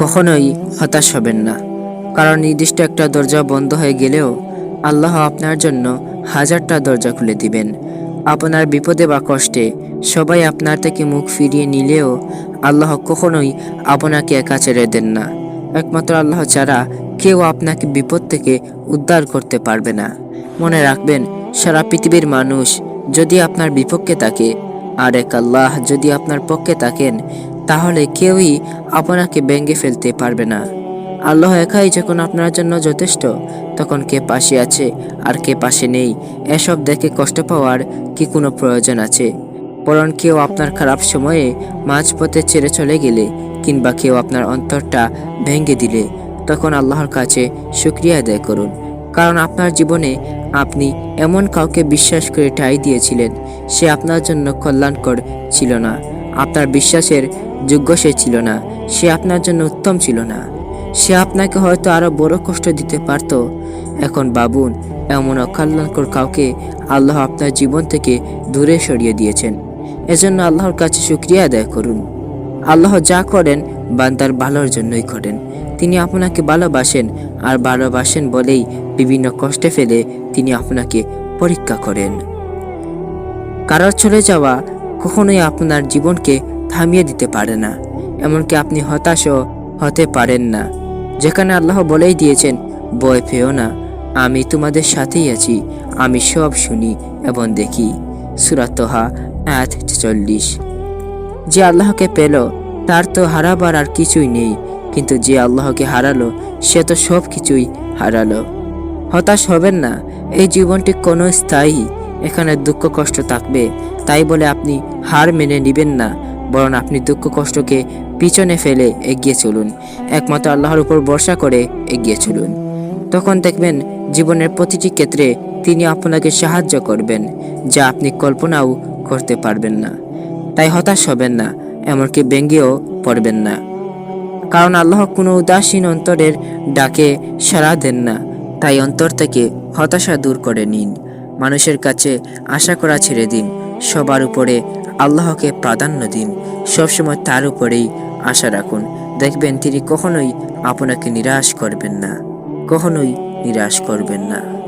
কখনোই হতাশ হবেন না। কারণ নির্দিষ্ট একটা দরজা বন্ধ হয়ে গেলেও আল্লাহ আপনার জন্য হাজারটা দরজা খুলে দিবেন। আপনার বিপদে বা কষ্টে সবাই আপনার থেকে মুখ ফিরিয়ে নিলেও আল্লাহ কখনোই আপনাকে একা ছেড়ে দেন না। একমাত্র আল্লাহ ছাড়া কেউ আপনাকে বিপদ থেকে উদ্ধার করতে পারবে না। মনে রাখবেন, সারা পৃথিবীর মানুষ যদি আপনার বিপক্ষে থাকে, আর এক আল্লাহ যদি আপনার পক্ষে থাকেন তাহলে কেউই আপনাকে ভেঙে ফেলতে পারবে না। আল্লাহ একাই যখন আপনার জন্য যথেষ্ট, তখন কে পাশে আছে আর কে পাশে নেই, এসব দেখে কষ্ট পাওয়ার কি কোনো প্রয়োজন আছে? বরং কেউ আপনার খারাপ সময়ে মাঝপথে ছেড়ে চলে গেলে কিংবা কেউ আপনার অন্তরটা ভেঙে দিলে, তখন আল্লাহর কাছে শুক্রিয়া আদায় করুন। কারণ আপনার জীবনে আপনি এমন কাউকে বিশ্বাস করে ঠাই দিয়েছিলেন, সে আপনার জন্য কল্যাণকর ছিল না। আপনার বিশ্বাসের যোগ্য সে ছিল না, সে আপনার জন্য উত্তম ছিল না। সে আপনাকে হয়তো আরও বড় কষ্ট দিতে পারত। এখন বাবুন, এমন অকল্যাণকর কাউকে আল্লাহ আপনার জীবন থেকে দূরে সরিয়ে দিয়েছেন। এজন্য আল্লাহর কাছে শুক্রিয়া আদায় করুন। আল্লাহ যা করেন, বান্দার ভালোর জন্যই করেন। তিনি আপনাকে ভালোবাসেন আর ভালোবাসেন বলেই বিভিন্ন কষ্টে ফেলে তিনি আপনাকে পরীক্ষা করেন। কারোর চলে যাওয়া কখনোই আপনার জীবনকে থামিয়ে দিতে পারে না, এমনকি আপনি হতাশও হতে পারেন না। যেখানে আল্লাহ বলেই দিয়েছেন, ভয় পেও না, আমি তোমাদের সাথেই আছি, আমি সব শুনি এবং দেখি। সুরাতহা আয়াত চল্লিশ যে আল্লাহকে পেল, তার তো হারাবার আর কিছুই নেই, কিন্তু যে আল্লাহকে হারালো, সে তো সব কিছুই হারালো। হতাশ হবেন না, এই জীবনটি কোনো স্থায়ী এখানে দুঃখ কষ্ট থাকবে। তাই বলে আপনি হার মেনে নেবেন না, বরং আপনি দুঃখ কষ্টকে পিছনে ফেলে এগিয়ে চলুন। একমাত্র আল্লাহর উপর ভরসা করে এগিয়ে চলুন। তখন দেখবেন জীবনের প্রতিটি ক্ষেত্রে তিনি আপনাকে সাহায্য করবেন, যা আপনি কল্পনাও করতে পারবেন না। তাই হতাশ হবেন না, এমনকি ব্যঙ্গেও পড়বেন না। কারণ আল্লাহ কোনো উদাসীন অন্তরের ডাকে সাড়া দেন না, তাই অন্তর থেকে হতাশা দূর করে নিন। মানুষের কাছে আশা করা ছেড়ে দিন। সবার উপরে আল্লাহকে প্রাধান্য দিন। সবসময় তার উপরেই আশা রাখুন। দেখবেন তিনি কখনোই আপনাকে নিরাশ করবেন না। কখনোই নিরাশ করবেন না।